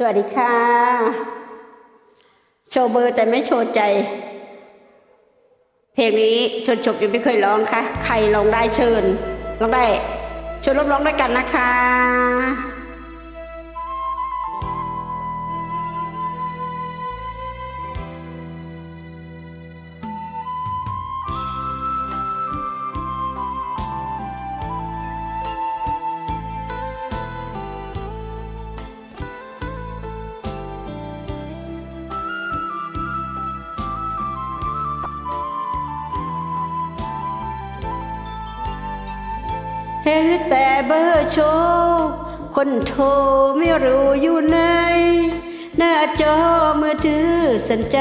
สวัสดีค่ะ โชว์เบอร์แต่ไม่โชว์ใจ เพลงนี้ชนจบยังไม่เคยร้องค่ะ ใครร้องได้เชิญร้องได้ชวนร่วมร้องด้วยกันนะคะ เห็นแต่เบอร์โชว์คนโทรไม่รู้อยู่ไหน หน้าจอมือถือสนใจ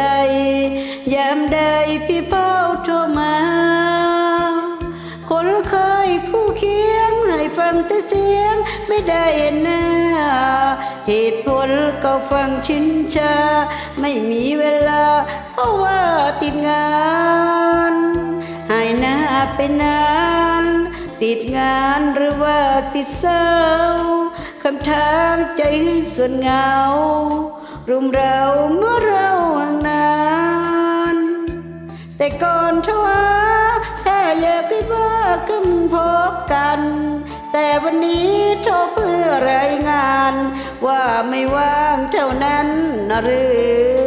ยามใดพี่เป้าโทรมา คนเคยคู่เคียงให้ฟังแต่เสียงไม่ได้เห็นหน้า เหตุผลก็ฟังชินชา ไม่มีเวลา เพราะว่าติดงาน หายหน้าไปนาน ติดงานหรือว่าติดเศร้าคำถามใจส่วนเงา รุมเราเมื่อเราห่างนาน แต่ก่อนทรหาถ้าอยากให้ว่าขึ้นพบกัน แต่วันนี้โทรเพื่อรายงาน ว่าไม่ว่างเท่านั้นนะหรือ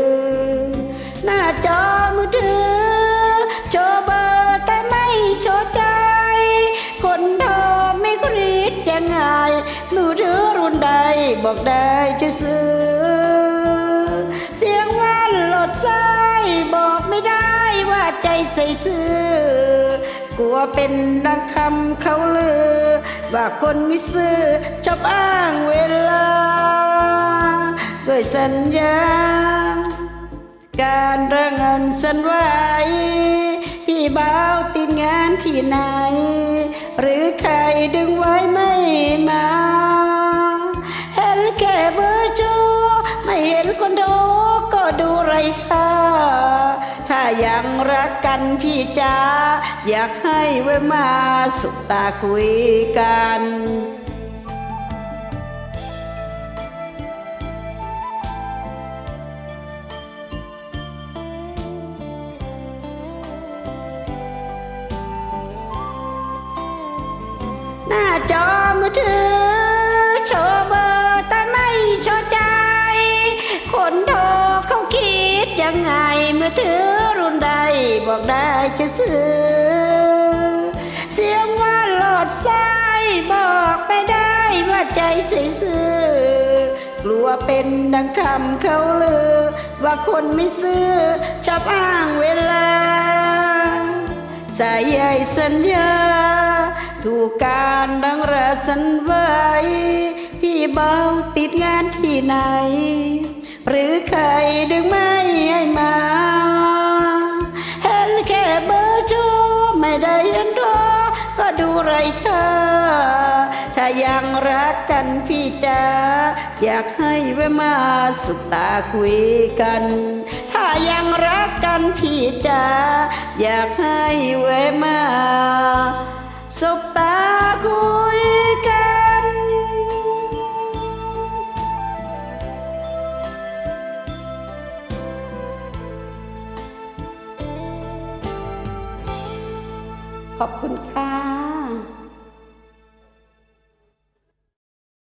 บอกได้จะซื้อ เสียงวันหลดสายบอกไม่ได้ว่าใจใส่ซื่อกลัวเป็นดังคำเขาลือ ว่าคนไมิซื่อชอบอ้างเวลา ด้วยสัญญา การระเงินสันไหวพี่บ่าวติดงานที่ไหน เห็นคนโทรก็ดูไรค่าถ้ายังรักกันพี่จ๋าอยากให้ไว้มาสุขตาคุยกันหน้าจอมือถือ บอกได้จะซื้อ เสียงว่าหลอดไส้บอกไม่ได้ว่าใจซื่อกลัวเป็นดังคำเขาลือ ว่าคนไม่ซื้อชอบอ้างเวลา สายใยสัญญา ถูกการดังระสันไว้ พี่เบาติดงานที่ไหน หรือใครดึงไม่ให้มา แค่เบอร์โชไม่ได้ยันรอก็ดูไรค่าถ้ายังรักกันพี่จ๋าอยากให้ไว้มาสุดตาคุยกัน ถ้ายังรักกันพี่จ๋าอยากให้ไว้ ขอบคุณค่ะ